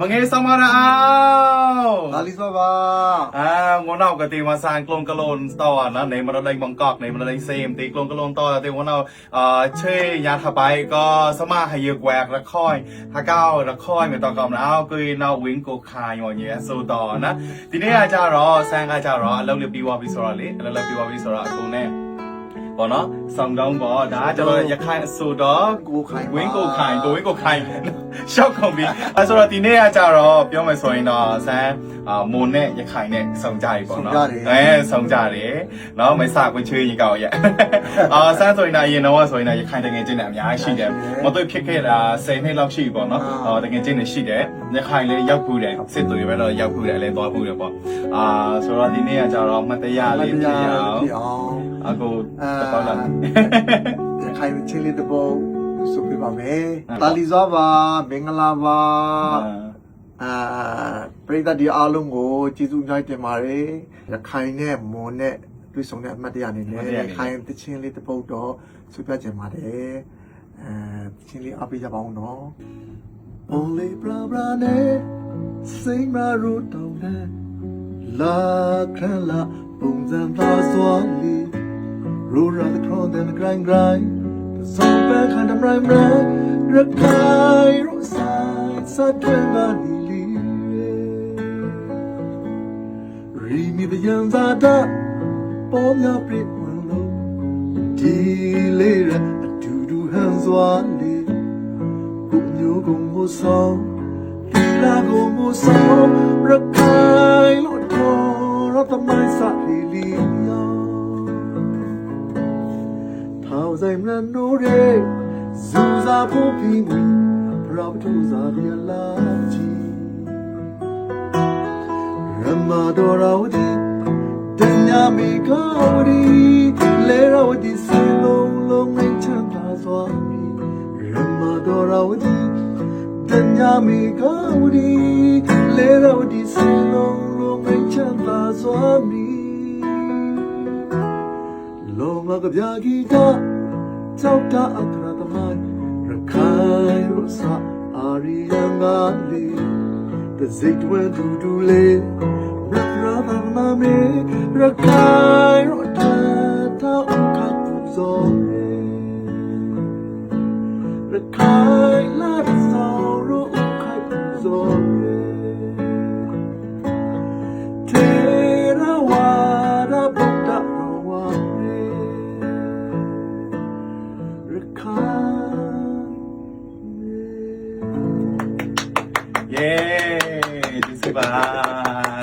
mangisang maraaw! Alis ba ba? Ah, ngunaw ka ti masang klong kalon tawa na nay maradeng Bangkok nay maradeng Siem ti klong kalon tawa ti ngunaw ah che ya tha bai ko sama ha ye kwak ra khoi ha kao ra khoi me taw kom na aw kui naw wing ko khai yo ye so taw na ti ne ya ja ro sang ka ja ro a lou le pi wa pi so ra le a lou le pi wa pi so ra a ko ne ေါ့နော်ဆောင်ကောင်းပေါ့ဒါကျွန်တော်ရခိုင်အစိုးတော်ကိုခိုင်ဝင်းကိုခိုင်ကိုဝင်းကိုခိုင်ရှောက်ကုန်ပြီအဲဆိုတော့ဒီနေ့ကကြတော့ပြောမယ်ဆိုရင်တော့ဆန်းအာမွန်နဲ့ရခိုင်နဲ့စုံကြပြီပေါ့နော်အဲစုံကြတယ်နော်မစကွချွေးရင်ကောက်ရဲ့အာဆန်းဆိုရင်တော့အရင်တော့ဆိုရင်တော့ရခိုင်တကယ်ချင်းတယ်အများကြီးရှိတယ်မတွေ့ဖြစ်ခဲ့တာ10နှစ်လောက်ရှိပြီပေါ့နော်အော်တကယ်ချင်းတယ်ရှိတယ်ရခိုင်လည်းရောက်ဘူးတယ်စစ်တွေပဲတော့ရောက်ဘူးတယ်လည်းသွားဘူးတယ်ပေါ့အာဆိုတော့ဒီနေ့ကကြတော့မှတ်တရလေးပြရအောင်အောင်အခုတပေါက်လာရခိုင်ချင်းလေးတစ်ပုတ် ဆိုပြပါမယ်ဟုတ်ဒါလီစောပါမင်္ဂလာပါအာအာပရိသတ်ဒီအားလုံးကိုကျေးဇူးအများကြီးတင်ပါတယ်ရခိုင်နဲ့မွန်နဲ့တွေ့ဆုံတဲ့အမှတ်တရအနေနဲ့ရခိုင်တချင်းလေးတစ်ပုတ်တော့ဆွပြချင်ပါတယ်အဲတချင်းလေးအားပေးကြပါဦးနော် Only bra bra နဲ့စိတ်မရူတောင်းတဲ့လာခရလာပုံစံသားစွာလီ Roll around the crown then the grind dòng vẽ khăn đắm rơi mẹ rất cay rũ dài xa thuê và đi lì rì mi bây giờ ra đã bó nhau bị quần lâu đi lê ra du du hơn doa lê. Cũng nhớ cùng ngô sau đi la cùng ngô sau rất cay lỗ thô rất tâm mai sa lì lì. They ran no day Zuza Popi Prabhuza Dia Laji Ramadora Udi Danya Mi Gaudi Lera Udi Silong Long Nai Chanta Swami Ramadora Udi Danya Mi Gaudi Lera Udi Silong Long Nai Chanta Swami လောမကဗျာဂီတာ ကြောက်တာအခရသမိုင်းရခိုင်ရစအာရီယံငါလေးတစိတ်ဝဲဒူဒူလေးရရသနာမေရခိုင်ရတာတာအခါပူဇော်ရခိုင်လာဆောရအခါပူဇော်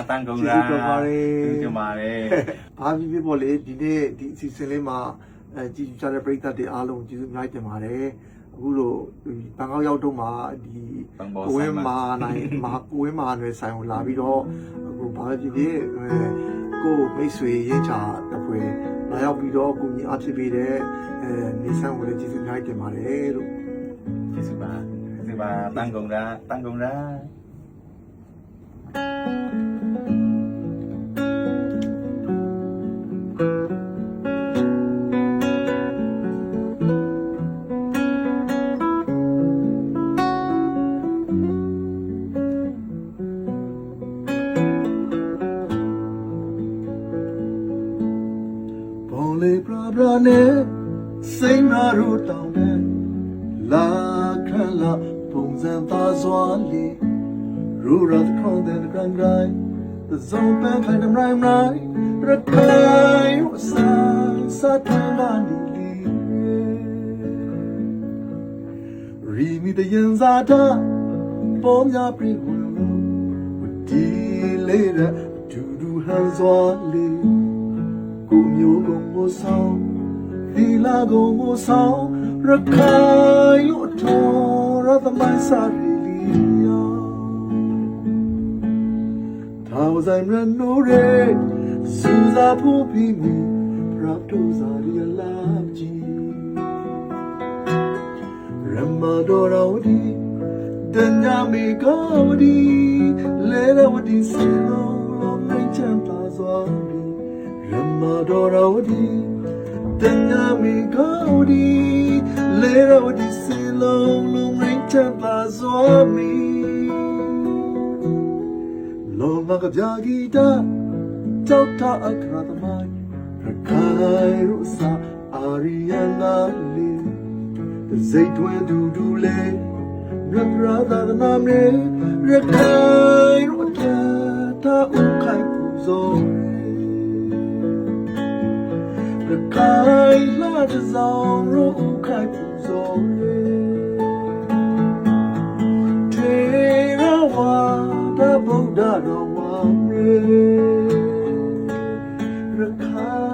တန်ကုန်ရာဒီပါတယ်အားပြီးပြပေါ့လေဒီနေ့ဒီအစီအစဉ်လေးမှာအဲကြည်ကြတဲ့ပရိသတ်တွေအားလုံးကျေးဇူးအများကြီးတင်ပါတယ်အခုလိုဒီဘန်ကောက်ရောက်တော့မှဒီကိုဝင်းမာနိုင်မာကိုဝင်းမာနယ်ဆိုင်ကိုလာပြီးတော့အခုဘာပဲဖြစ်ဖြစ်အဲကိုမိတ်ဆွေရင်းချတစ်ဖွဲလာရောက်ပြီးတော့ကိုကြီးအားဖြစ်ပေးတဲ့အဲနေဆန်းကိုလည်းကျေးဇူးအများကြီးတင်ပါတယ်လို့ဒီစီပါဒီစီပါတန်ကုန်ရာတန်ကုန်ရာဘော စိတ်နာရူတောင်းတဲ့လာခလာပုံစံသားစွာလီရူရတ်ခေါန်တဲ့ grand grind the zone back kind of rhyme rhyme ရခိုင်ဝဆိုင်စတ်လာနီလီရီမီတဲ့ရင်စားတာပေါ်များပြေဝင်လို့ဒီလေးတဲ့ဒူဒူဟန်စွာလီကိုမျိုးကိုမိုးဆောင် သီလာကိုမိုးဆောင်ရခိုင်လို့တော်ရသမိုင်းစာရီလီယာထောင်ဆိုင်ရနိုရဲစူဇာဖို့ပြီးမီပရပ်တိုဇာရီလာဂျီရမဒေါ်ရောဒီတညာမီကိုဒီလဲရဝဒီစီလုံးလုံးမချမ်းသာစွာ Ramadorodi Danyami Gaudi Lerodi Silong Lung Ring Tempa Swami မကပြဂီတာကြောက်တာအခရသမိုင်းရခိုင်ရုစာအာရီယနာလီစိတ်တွင်ဒူ ဒူလေးရပရာသာနာမေရခိုင်ရုအတာတာဥခိုင်ပူဇော်ရခိုင်လာတ စောင်းရုဥခိုင်ပူဇော်ထေရဝါဒဗုဒ္ဓတော်ဝါမေရခို